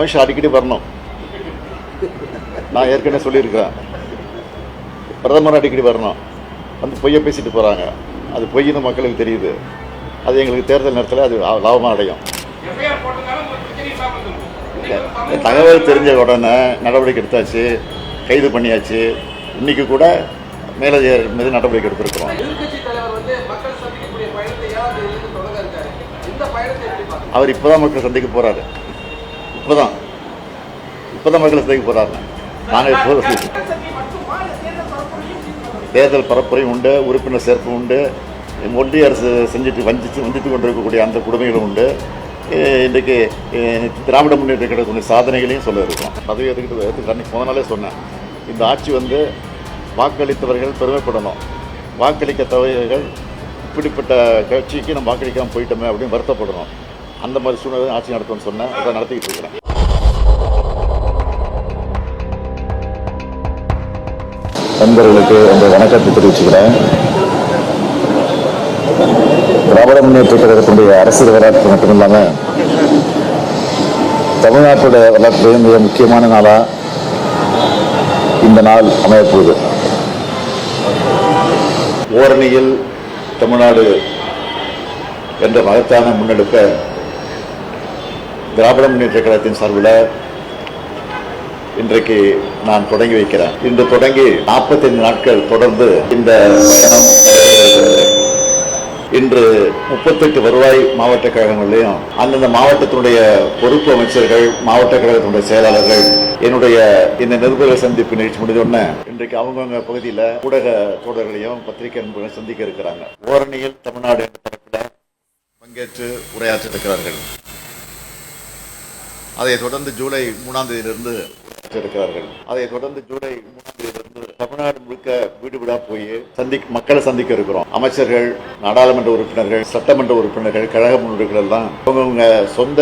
அமித்ஷா அடிக்கடி வரணும். நான் ஏற்கனவே சொல்லியிருக்கிறேன் பிரதமர் அடிக்கடி வரணும். வந்து பொய்யை பேசிட்டு போகிறாங்க அது பொய்ன்னு மக்களுக்கு தெரியுது. அது எங்களுக்கு தேர்தல் நேரத்தில் அது லாபமாக அடையும். தகவல் தெரிஞ்ச உடனே நடவடிக்கை எடுத்தாச்சு. கைது பண்ணியாச்சு. இன்னைக்கு கூட மேலதிகாரி மீது நடவடிக்கை எடுத்திருக்கிறோம். அவர் இப்போதான் மக்கள் சந்திக்க போறாரு. இப்போதான். இப்போதான் மக்கள் சந்திக்க போறாரு நாங்கள் இப்போ தேர்தல் பரப்புரையும் உண்டு உறுப்பினர் சேர்ப்பு உண்டு. ஒன்றிய அரசு செஞ்சுட்டு வஞ்சித்து வஞ்சித்து கொண்டிருக்கக்கூடிய அந்த கொடுமைகளும் உண்டு. இன்றைக்கு திராவிட முன்னேற்ற கழகத்துடைய சாதனைகளையும் சொல்ல இருக்கோம். பதவி எடுத்துக்கிட்டு எடுத்துக்கிட்டு அன்னைக்கு நாளே சொன்னேன். இந்த ஆட்சி வந்து வாக்களித்தவர்கள் பெருமைப்படணும். வாக்களிக்க வாக்களிக்காதவர்கள் இப்படிப்பட்ட கட்சிக்கு நம்ம வாக்களிக்காமல் போயிட்டோமே அப்படின்னு வருத்தப்படணும். அந்த மாதிரி சூழ்நிலை ஆட்சி நடத்தணும்னு சொன்னேன். அதை நடத்திக்கிட்டு இருக்கிறேன். நண்பர்களுக்கு அந்த வணக்கத்தை தெரிவிச்சுக்கிறேன். திராவிட முன்னேற்ற கழகத்தினுடைய அரசியல் வரலாற்று மட்டும் இல்லாமல் தமிழ்நாட்டோட வரலாற்றிலேயே மிக முக்கியமான நாளாக இந்த நாள் அமையப்போகுது. ஓரணியில் தமிழ்நாடு என்ற மகத்தான முன்னெடுப்பை திராவிட முன்னேற்ற கழகத்தின் சார்பில் இன்றைக்கு நான் தொடங்கி வைக்கிறேன். இன்று தொடங்கி 45 நாட்கள் தொடர்ந்து இந்த பயணம் இன்று முப்பத்தெட்டு வருவாய் மாவட்ட கழகங்களிலையும் அந்தந்த மாவட்டத்தினுடைய பொறுப்பு அமைச்சர்கள் மாவட்ட கழகத்தினுடைய செயலாளர்கள் என்னுடைய இந்த நிருபர்கள் சந்திப்பு நிகழ்ச்சி முடிஞ்சோடனே இன்றைக்கு அவங்கவுங்க பகுதியில் ஊடக தோழர்களையும் பத்திரிகை நண்பர்களையும் சந்திக்க இருக்கிறாங்க. ஓரணியில் தமிழ்நாடு என்ற தரப்பில் பங்கேற்று உரையாற்றிருக்கிறார்கள் இருக்கிறார்கள். தொடர்ந்து ஜூலை மூணாம் தேதியிலிருந்து இருக்கிறார்கள். அதைத் தொடர்ந்து ஜூலை மூணாம் தேதியிலிருந்து தமிழ்நாடு முழுக்க வீடு வீடா போய் சந்தி மக்களை சந்திக்க இருக்கிறோம். அமைச்சர்கள் நாடாளுமன்ற உறுப்பினர்கள் சட்டமன்ற உறுப்பினர்கள் கழக முன்னோர்கள் எல்லாம் அவங்கவுங்க சொந்த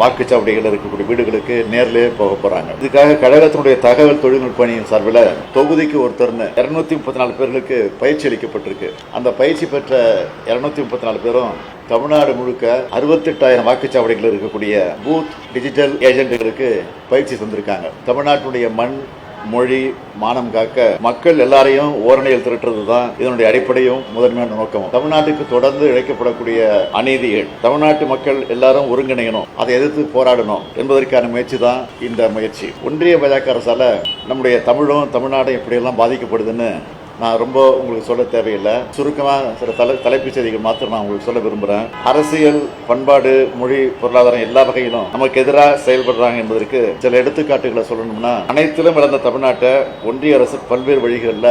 வாக்குச்சாவடிகள் இருக்கக்கூடிய வீடுகளுக்கு நேரிலே போக போறாங்க. இதுக்காக கழகத்தினுடைய தகவல் தொழில்நுட்ப அணியின் சார்பில் தொகுதிக்கு ஒருத்தர்னு இருநூத்தி முப்பத்தி நாலு பேர்களுக்கு பயிற்சி அளிக்கப்பட்டிருக்கு. அந்த பயிற்சி பெற்ற இருநூத்தி முப்பத்தி நாலு பேரும் தமிழ்நாடு முழுக்க அறுபத்தெட்டாயிரம் வாக்குச்சாவடிகள் இருக்கக்கூடிய பூத் டிஜிட்டல் ஏஜென்ட்டுகளுக்கு பயிற்சி தந்திருக்காங்க. தமிழ்நாட்டுடைய மண் மொழி மானம் காக்க மக்கள் எல்லாரையும் ஓரணையில் திரட்டுறது தான் இதனுடைய அடிப்படையும் முதன்மையான நோக்கம் தமிழ்நாட்டுக்கு தொடர்ந்து இழைக்கப்படக்கூடிய அநீதிகள் தமிழ்நாட்டு மக்கள் எல்லாரும் ஒருங்கிணையணும் அதை எதிர்த்து போராடணும் என்பதற்கான முயற்சி தான் இந்த முயற்சி. ஒன்றிய பாஜக அரசால நம்முடைய தமிழும் தமிழ்நாடும் எப்படியெல்லாம் பாதிக்கப்படுதுன்னு நான் ரொம்ப உங்களுக்கு சொல்ல தேவையில்லை. சுருக்கமாக சில தலை தலைப்புச் செய்திகள் மாத்திரம் நான் உங்களுக்கு சொல்ல விரும்புகிறேன் அரசியல் பண்பாடு மொழி பொருளாதாரம் எல்லா வகையிலும் நமக்கு எதிராக செயல்படுறாங்க என்பதற்கு சில எடுத்துக்காட்டுகளை சொல்லணும்னா அனைத்திலும் இழந்த தமிழ்நாட்டை ஒன்றிய அரசு பல்வேறு வழிகளில்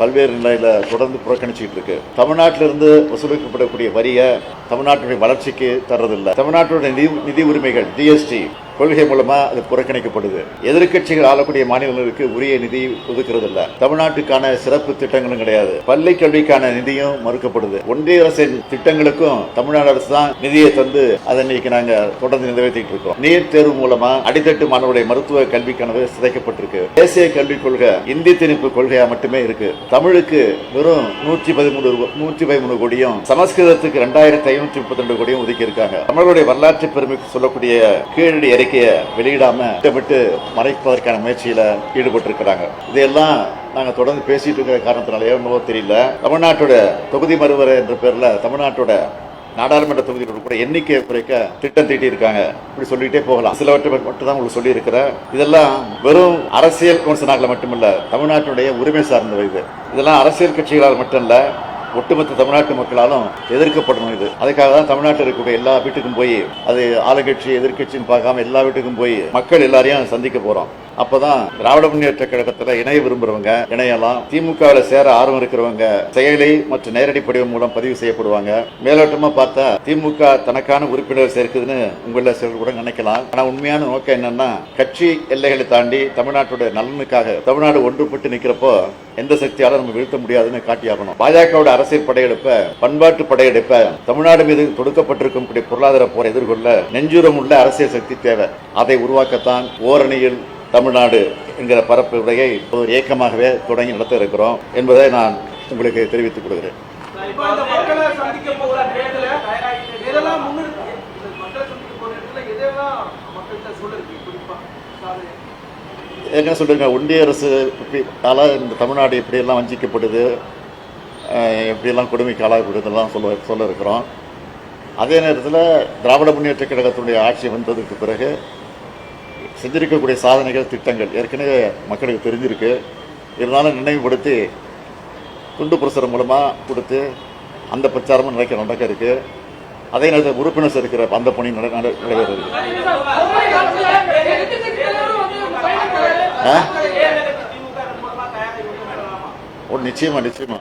பல்வேறு நிலையில் தொடர்ந்து புறக்கணிச்சுட்டு இருக்கு. தமிழ்நாட்டிலிருந்து வசூலிக்கப்படக்கூடிய வரியை தமிழ்நாட்டினுடைய வளர்ச்சிக்கு தர்றதில்லை. தமிழ்நாட்டுடைய நிதி நிதி உரிமைகள் ஜிஎஸ்டி கொள்கை மூலமா அது புறக்கணிக்கப்படுது. எதிர்க்கட்சிகள் ஆளக்கூடிய மாநிலங்களுக்கு உரிய நிதி ஒதுக்கிறது இல்ல தமிழ்நாட்டுக்கான சிறப்பு திட்டங்களும் கிடையாது. பள்ளி கல்விக்கான நிதியும் மறுக்கப்படுது. ஒன்றிய அரசின் திட்டங்களுக்கும் தமிழ்நாடு அரசு தான் நிதியை தந்து அதை இன்னைக்கு நாங்க தொடர்ந்து நிறைவேற்றிட்டு இருக்கோம். நீட் தேர்வு மூலமா அடித்தட்டு மாணவருடைய மருத்துவ கல்வி கனவு சிதைக்கப்பட்டிருக்கு. தேசிய கல்விக் கொள்கை இந்தி திணிப்பு கொள்கையா மட்டுமே இருக்கு. தமிழுக்கு வெறும் நூற்றி பதிமூணு நூற்றி பதிமூணு கோடியும் சமஸ்கிருதத்துக்கு ரெண்டாயிரத்தி ஐநூற்றி முப்பத்தி ரெண்டு கோடியும் ஒதுக்கி இருக்காங்க தமிழருடைய வரலாற்று பெருமைக்கு சொல்லக்கூடிய கீழடி அறிக்கையை வெளியிடாம திட்டமிட்டு மறைப்பதற்கான முயற்சியில ஈடுபட்டிருக்கிறாங்க. இதையெல்லாம் நாங்க தொடர்ந்து பேசிட்டு இருக்கிற காரணத்தினால என்னவோ தெரியல. தமிழ்நாட்டோட தொகுதி மறுவரை என்ற பேர்ல தமிழ்நாட்டோட நாடாளுமன்ற தொகுதிகளோட கூட எண்ணிக்கையை குறைக்க திட்டம் தீட்டி இருக்காங்க இப்படி சொல்லிட்டே போகலாம். சிலவற்றை மட்டும் தான் உங்களுக்கு சொல்லியிருக்கிறேன். இதெல்லாம் வெறும் அரசியல் விமர்சனங்களை மட்டுமல்ல தமிழ்நாட்டினுடைய உரிமை சார்ந்த இது. இதெல்லாம் அரசியல் கட்சிகளால் மட்டும் இல்லை ஒட்டுமொத்த தமிழ்நாட்டு மக்களாலும் எதிர்க்கப்படணும் இது. அதுக்காக தான் தமிழ்நாட்டில் இருக்கக்கூடிய எல்லா வீட்டுக்கும் போய் அது ஆளுங்கட்சி எதிர்கட்சின்னு பார்க்காம எல்லா வீட்டுக்கும் போய் மக்கள் எல்லாரையும் சந்திக்க போகிறோம் அப்பதான் திராவிட முன்னேற்ற கழகத்துல இணைய விரும்புறவங்க இணையலாம் திமுகவில் சேர ஆர்வம் இருக்கிறவங்க செயலி மற்றும் நேரடி படிவம் மூலம் பதிவு செய்யப்படுவாங்க. மேலோட்டமா பார்த்தா திமுக தனக்கான உறுப்பினர் சேர்க்குதுன்னு உங்கள சிலர் கூட நினைக்கலாம். ஆனா உண்மையான நோக்கம் என்னன்னா கட்சி எல்லைகளை தாண்டி தமிழ்நாட்டோட நலனுக்காக தமிழ்நாடு ஒன்றுபட்டு நிக்கிறப்போ எந்த சக்தியாலும் நம்ம வீழ்த்த முடியாதுன்னு காட்டியாகணும். பாஜகவோட அரசியல் படையெடுப்ப பண்பாட்டு படையெடுப்ப தமிழ்நாடு மீது தொடுக்கப்பட்டிருக்கும் கூடிய பொருளாதார போரை எதிர்கொள்ள நெஞ்சுரம் உள்ள அரசியல் சக்தி தேவை. அதை உருவாக்கத்தான் ஓரணியில் தமிழ்நாடு என்கிற பரப்பு உரையை ஒரு இயக்கமாகவே தொடங்கி நடத்த இருக்கிறோம் என்பதை நான் உங்களுக்கு தெரிவித்துக் கொள்கிறேன். என்ன சொல்லுங்க ஒன்றிய அரசு இப்படி இந்த தமிழ்நாடு எப்படியெல்லாம் வஞ்சிக்கப்படுது எப்படியெல்லாம் கொடுமைக்கு ஆளாகப்படுதெல்லாம் சொல்ல சொல்ல இருக்கிறோம். அதே நேரத்தில் திராவிட முன்னேற்ற கழகத்தினுடைய ஆட்சி வந்ததுக்கு பிறகு செஞ்சிருக்கக்கூடிய சாதனைகள் திட்டங்கள் ஏற்கனவே மக்களுக்கு தெரிஞ்சிருக்கு. இருந்தாலும் நினைவுபடுத்தி துண்டு பிரசுரம் மூலமாக கொடுத்து அந்த பிரச்சாரமும் நடக்க நடக்க இருக்கு. அதே நேரத்தில் உறுப்பினர் இருக்கிற அந்த பணி நட நட- ஆ? ஓ நிச்சயமா நிச்சயமா.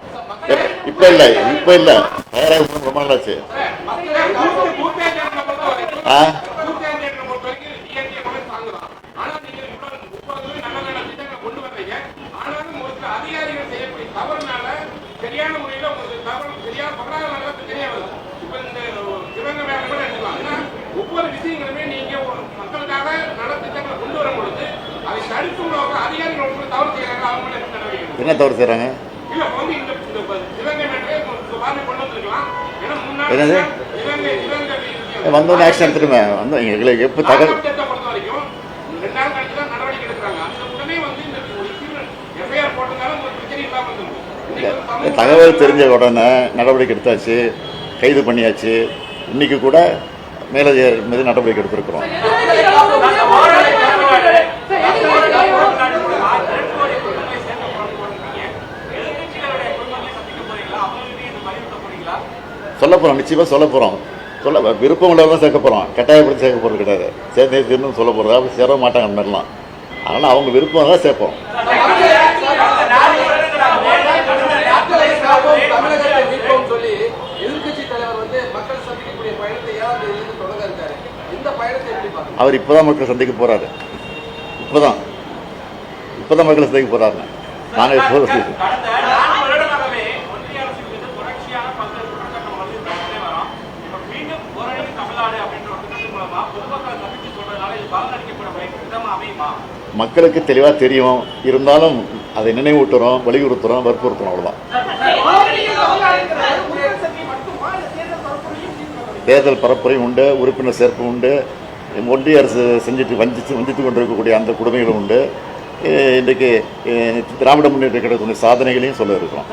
இப்ப இல்ல இப்ப இல்ல. தயாராக ரொம்ப நாளாச்சு. ஆ சரியான முறையில் உங்களுக்கு தகவல் சரியான பகலாக தெரிய வருது இப்போ இந்த சிவங்க வேலை கூட எடுத்துக்கலாம் ஏன்னா ஒவ்வொரு விஷயங்களுமே நீங்க ஒரு மக்களுக்காக நலத்திட்டங்களை கொண்டு வரும் பொழுது அதை தடுக்கும் அதிகாரிகள் ஒன்று தவறு செய்யறாங்க அவங்க மேல என்ன நடவடிக்கை எடுக்கணும்? என்ன தவறு செய்றாங்க இல்ல இப்ப வந்து இந்த இந்த இப்ப சிவகங்கை மேட்டரே கொஞ்சம் பாருங்க கொண்டு வந்திருக்கலாம் ஏன்னா முன்னாடி என்னது? சிவகங்கை சிவகங்கை வந்தோடனே ஆக்ஷன் எடுத்துருமே வந்து எங்களுக்கு எப்போ தகவல் ஆரம்பத்தை பொறுத்த வரைக்கும் ரெண்டு நாள் கழிச்சு தான் நடவடிக்கை எடுக்கிறாங்க அந்த உடனே வந்து இந்த எஃப்ஐஆர் போட்டதால ஒரு பிரச்சனை இல்லாம இருந்திருக்கும். இன்னைக்கு வந்து இந்த தமிழ் தகவல் தெரிஞ்ச உடனே நடவடிக்கை எடுத்தாச்சு கைது பண்ணியாச்சு. இன்னைக்கு கூட மேலே மீது நடவடிக்கை எடுத்திருக்கிறோம். சொல்ல போகிறோம் நிச்சயமாக சொல்ல போகிறோம் சொல்ல விருப்பம் உள்ளதான் சேர்க்க போகிறோம் கட்டாயப்படுத்தி சேர்க்க போகிறது கிடையாது. சேர்ந்தே சேர்ந்து சொல்ல போகிறதா சேர மாட்டாங்க அந்த மாதிரிலாம். அதனால் அவங்க விருப்பம் தான் சேர்ப்போம். அவர் இப்போ தான் மக்களை சந்திக்க போகிறாரு இப்போ தான் இப்போ தான் மக்களை சந்திக்க போகிறாருங்க நாங்கள் இப்போ கடந்த நான்கு வருடமாகவே ஒன்றிய அரசின் மீது தொடர்ச்சியான பல்வேறு குற்றச்சாட்டு வந்து வரோம் இப்ப மீண்டும் ஓரளவு தமிழ்நாடு அப்படின்ற ஒரு திட்டத்தின் மூலமா பொதுமக்களை சந்திச்சு சொல்றதுனால இது பலனளிக்கப்பட விதமா அமையுமா மக்களுக்கு தெளிவாக தெரியும். இருந்தாலும் அதை நினைவூட்டுறோம் வலியுறுத்துறோம் வற்புறுத்துறோம் அவ்வளோதான் தேர்தல் பரப்புரையும் உண்டு உறுப்பினர் சேர்ப்பு உண்டு ஒன்றிய அரசு செஞ்சுட்டு வஞ்சித்து வஞ்சித்து கொண்டிருக்கக்கூடிய அந்த கொடுமைகளும் உண்டு. இன்றைக்கு திராவிட முன்னேற்ற கழகத்துடைய சாதனைகளையும் சொல்ல இருக்கிறோம்.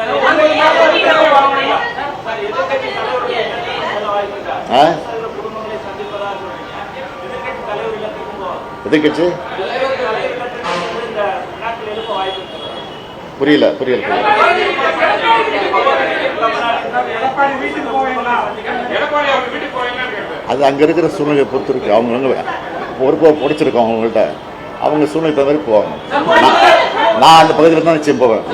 எதிர்கட்சி போவீங்கன்னு கேட்டேன். அது அங்கே இருக்கிற சூழ்நிலையை பொறுத்து இருக்கு அவங்க பொறுப்பாக பிடிச்சிருக்கோம் அவங்கள்ட்ட. அவங்க சூழ்நிலை தகுந்த மாதிரி போவாங்க. நான் அந்த பகுதியில் தான் நிச்சயம் போவேன்?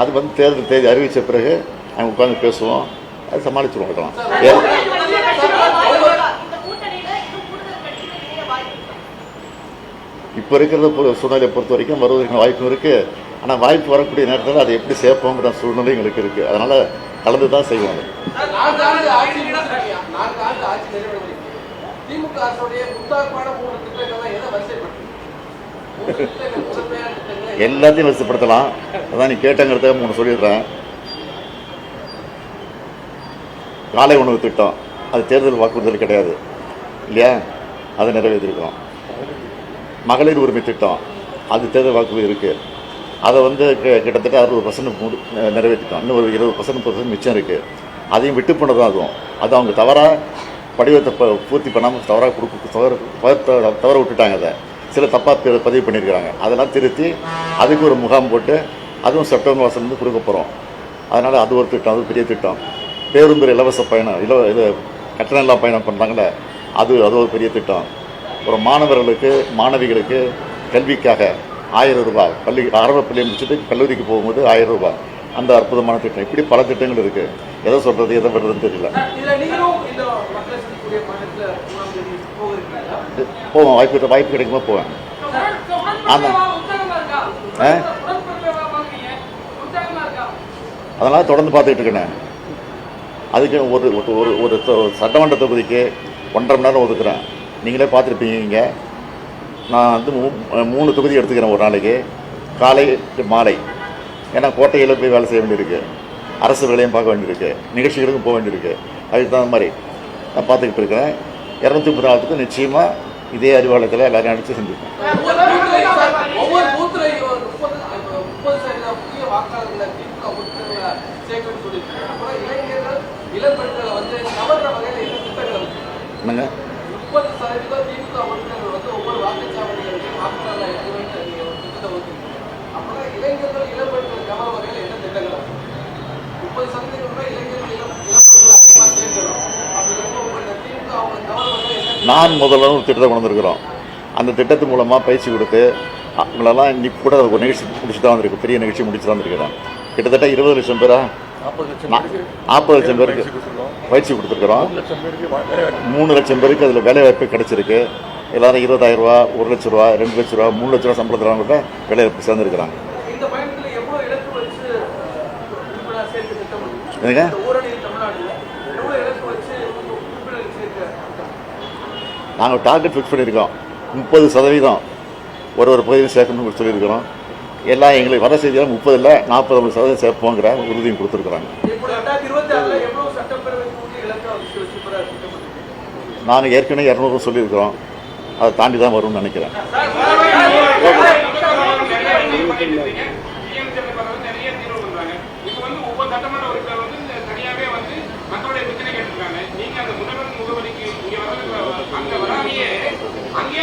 அது வந்து தேர்தல் தேதி அறிவித்த பிறகு அவங்க உட்காந்து பேசுவோம். அது சமாளிச்சிருவோம் அதெல்லாம்? இப்போ இருக்கிற பொ- சூழ்நிலையை பொறுத்த வரைக்கும் வருவதற்கான வாய்ப்பு இருக்குது ஆனால் வாய்ப்பு வரக்கூடிய நேரத்தில் அதை எப்படி சேர்ப்போங்கிற சூழ்நிலை எங்களுக்கு இருக்குது அதனால் கலந்து தான் செய்வோம் அது. எல்லாத்தையும் வரிசைப்படுத்தலாம். அதான் நீ கேட்டங்கிறத மூணு சொல்லிடுறேன். காலை உணவு திட்டம். அது தேர்தல் வாக்குறுதல் கிடையாது. இல்லையா? அதை நிறைவேற்றிருக்கோம் மகளிர் உரிமை திட்டம். அது தேர்தல் வாக்குறுதி இருக்குது அதை வந்து கிட்டத்தட்ட அறுபது பர்சன்ட் நிறைவேற்றிட்டோம். இன்னும் ஒரு இருபது பர்சன்ட் பர்சன்ட் மிச்சம் இருக்குது அதையும் விட்டு போனது அதுவும் அது அவங்க தவறாக படிவத்தை ப பூர்த்தி பண்ணாமல் தவறாக கொடுக்க தவறு தவறு- தவற விட்டுட்டாங்க அதை. சில தப்பாக பதிவு பண்ணியிருக்கிறாங்க. அதெல்லாம் திருத்தி அதுக்கு ஒரு முகாம் போட்டு அதுவும் செப்டம்பர் மாதத்துலேருந்து கொடுக்க போகிறோம் அதனால் அது ஒரு திட்டம் அது பெரிய திட்டம். பேருந்து இலவச பயணம் இலவ இது கட்டணம் இல்லா பயணம் பண்ணுறாங்களே அது அது ஒரு பெரிய திட்டம். அப்புறம் மாணவர்களுக்கு மாணவிகளுக்கு கல்விக்காக ஆயிரம் ரூபாய் பள்ளி ஆரம்ப பள்ளியை முடிச்சுட்டு கல்லூரிக்கு போகும்போது ஆயிரம் ரூபாய். அந்த அற்புதமான திட்டம். இப்படி பல திட்டங்கள் இருக்குது எதை சொல்கிறது எதை பண்ணுறதுன்னு தெரியல. போவேன் வாய்ப்பு வாய்ப்பு கிடைக்குமா போவேன். ஆமாம் ஆ? அதெல்லாம் தொடர்ந்து பார்த்துக்கிட்டு இருக்கேன். அதுக்கு ஒரு ஒரு- ஒரு ஒரு தொ- சட்டமன்ற தொகுதிக்கு ஒன்றரை மணி நேரம் ஒதுக்குறேன். நீங்களே பார்த்துருப்பீங்க இங்கே. நான் வந்து மூ- மூணு தொகுதி எடுத்துக்கிறேன் ஒரு நாளைக்கு. காலை மாலை. ஏன்னா கோட்டையில் போய் வேலை செய்ய வேண்டியிருக்கு. அரசு வேலையும் பார்க்க வேண்டியிருக்கு. நிகழ்ச்சிகளுக்கும் போக வேண்டியிருக்கு. அதுக்கு தகுந்த மாதிரி நான் பார்த்துக்கிட்டு இருக்கிறேன். இரநூத்தி முப்பது நாளுக்கு நிச்சயமாக இதே அறிவாலயத்தில் எல்லோரும் அடித்து செஞ்சுருக்கேன் ஒவ்வொரு பூத்துலையும் சார், ஒவ்வொரு பூத்துலையும் ஒரு முப்பது முப்பது சதவீதம் புதிய வாக்காளர்களை திமுக உறுப்பினர்களை சேர்க்கணும்னு சொல்லியிருக்காங்க அப்புறம் இளைஞர்கள் இளம் பெண்களை வந்து கவர்ற வகையில் என்ன திட்டங்களை வச்சிருக்காங்க என்னங்க முப்பது சதவீதம் திமுக உறுப்பினர்கள் வந்து ஒவ்வொரு வாக்குச்சாவடிகளுக்கும் வாக்காளர்களை இறங்குவேன்னு நீங்க ஒரு திட்டத்தை வச்சிருக்கீங்க அப்புறம் இளைஞர்கள் இளம் பெண்களை கவர வகையில் என்ன திட்டங்கள் வச்சிருக்கீங்க? முப்பது சதவீதம் கூட இளைஞர்கள் இளம் இளம் பெண்களை அதிகமாக சேர்க்கணும் அப்படிங்கிறப்ப உங்களோட திமுக அவங்க கவர வகையில் என்ன நான் முதல்ல ஒரு திட்டத்தை கொண்டு வந்திருக்கிறோம் அந்த திட்டத்து மூலமாக பயிற்சி கொடுத்து அவங்களெல்லாம் இன்னைக்கு கூட ஒரு நிகழ்ச்சி முடிச்சு தான் வந்திருக்கு பெரிய நிகழ்ச்சி முடிச்சு தான் வந்திருக்கிறேன். கிட்டத்தட்ட இருபது லட்சம் பேரா? நாற்பது லட்சம் பேருக்கு. பயிற்சி கொடுத்துருக்குறோம். மூணு லட்சம் பேருக்கு அதில் வேலை வாய்ப்பு. கிடைச்சிருக்கு. எல்லாரும் இருபதாயிரம் ரூபா ஒரு லட்ச ரூபா ரெண்டு லட்ச ரூபா மூணு லட்ச ரூபா சம்பளத்துறவங்க கூட வேலை வாய்ப்பு சேர்ந்துருக்குறாங்க? என்னங்க? நாங்கள் டார்கெட் ஃபிக்ஸ் பண்ணியிருக்கோம். முப்பது சதவீதம் ஒரு ஒரு பகுதியில் சேர்க்கணும்னு சொல்லியிருக்கிறோம் எல்லாம் எங்களுக்கு வர செய்தியில் முப்பது இல்லை நாற்பது சதவீதம் சேர்ப்போங்கிற உறுதியும் கொடுத்துருக்குறாங்க. நாங்கள் ஏற்கனவே இரநூறு சொல்லியிருக்கிறோம். அதை தாண்டி தான் வரும்னு நினைக்கிறேன்.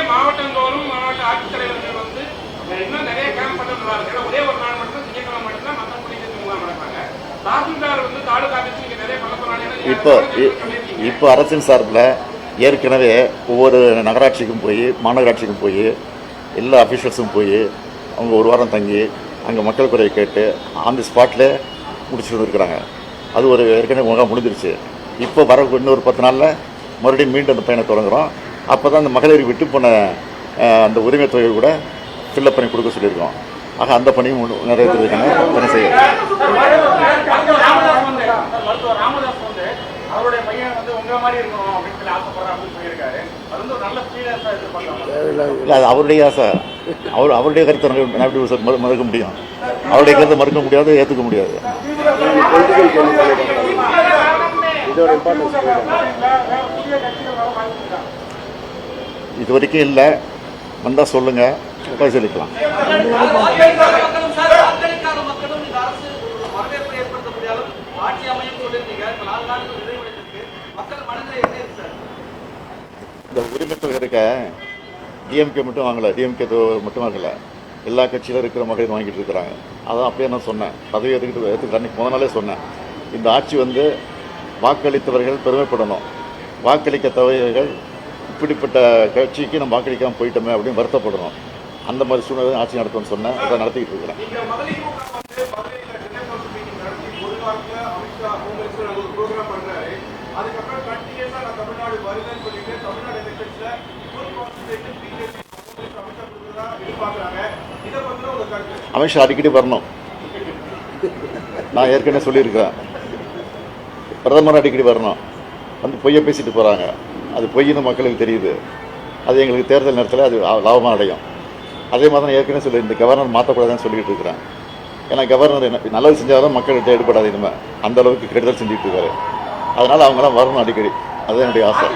மாவட்டந்தோறும் மாவட்ட ஆட்சித்தலைவர்கள் வந்து இன்னும் நிறைய கேம்ப் பண்ணுறாங்க ஒரே ஒரு நாள் மட்டும் திங்கட்கிழமை மட்டும்தான் மக்கள் குடிநீர் முகாம் நடப்பாங்க தாசில்தார் வந்து தாலுகா ஆஃபீஸ் இங்க நிறைய பண்ண சொன்னாங்க இப்போ இப்போ அரசின் சார்பில் ஏற்கனவே ஒவ்வொரு நகராட்சிக்கும் போய் மாநகராட்சிக்கும் போய் எல்லா அஃபீஷியல்ஸும் போய் அவங்க ஒரு வாரம் தங்கி அங்கே மக்கள் குறையை கேட்டு ஆன் தி ஸ்பாட்டில் முடிச்சுட்டு வந்துருக்குறாங்க. அது ஒரு ஏற்கனவே முகம் முடிஞ்சிருச்சு. இப்போ வர இன்னொரு பத்து நாளில் மறுபடியும் மீண்டும் அந்த பயணம் தொடங்குகிறோம் அப்போ தான் அந்த மகளிர் விட்டு போன அந்த உரிமை தொகை கூட ஃபில்லப் பண்ணி கொடுக்க சொல்லியிருக்கோம். ஆக அந்த பணியும் முழு- நிறைவேற்றுறதுக்கான பணி செய்யும் அது அவருடைய ஆசை அவர் அவருடைய கருத்தை மறுக்க முடியும் அவருடைய கருத்தை மறுக்க முடியாது ஏற்றுக்க முடியாது இது வரைக்கும் இல்லை வந்தால் சொல்லுங்கள் பரிசீலிக்கலாம் மக்களும் சார் வாக்களிக்காத மக்களும் இந்த அரசு ஒரு வரவேற்பை ஏற்படுத்த முடியாது ஆட்சி அமையும் சொல்லியிருந்தீங்க இப்ப நாலு நாட்கள் நிறைவடைந்திருக்கு மக்கள் மனதில் என்ன இருக்கு சார் இந்த இருக்க டிஎம்கே மட்டும் வாங்கலை. டிஎம்கே மட்டும் வாங்கலை. எல்லா கட்சியிலும் இருக்கிற மகளிர் வாங்கிட்டு இருக்கிறாங்க. அதான் அப்படியே நான் சொன்னேன். பதவி எதுக்கிட்டு ஏற்றுக்கிட்டு அன்றைக்கி முத நாளே சொன்னேன். இந்த ஆட்சி வந்து வாக்களித்தவர்கள் பெருமைப்படணும். வாக்களிக்க தவறுகள் இப்படிப்பட்ட கட்சிக்கு நம்ம வாக்களிக்காமல் போயிட்டோமே அப்படின்னு வருத்தப்படணும். அந்த மாதிரி சூழ்நிலை ஆட்சி நடத்தணும்னு சொன்னேன். அதை நடத்திக்கிட்டு இருக்கிறேன் இந்த மகளிர் கூட்டம் வந்து மதுரையில் டெல்லி கவுன்சில் மீட்டிங் நடத்தி ஒரு வாரத்தில் அமித்ஷா ஹோம் மினிஸ்டர் அங்க ஒரு ப்ரோக்ராம் பண்றாரு அதுக்கப்புறம் கண்டினியூஸா நான் தமிழ்நாடு வருதுன்னு சொல்லிட்டு தமிழ்நாடு எலெக்ஷன்ஸ்ல ஃபுல் கான்சன்ட்ரேஷன் பிஜேபி அமித்ஷா அடிக்கடி வரணும். நான் ஏற்கனவே சொல்லியிருக்கிறேன். பிரதமர் அடிக்கடி வரணும். வந்து பொய்யை பேசிட்டு போகிறாங்க அது பொய்ன்னு மக்களுக்கு தெரியுது. அது எங்களுக்கு தேர்தல் நேரத்தில் அது லாபமாக அடையும். அதே மாதிரி தான் ஏற்கனவே சொல்லி இந்த கவர்னர் மாற்றக்கூடாதுன்னு சொல்லிட்டு இருக்கிறேன். ஏன்னா கவர்னர் என்ன நல்லது தான் மக்கள்கிட்ட ஈடுபடாது இனிமேல் அந்த அளவுக்கு கெடுதல் செஞ்சுட்டு இருக்காரு. அதனால் அவங்களாம் வரணும் அடிக்கடி. அதுதான் என்னுடைய ஆசை.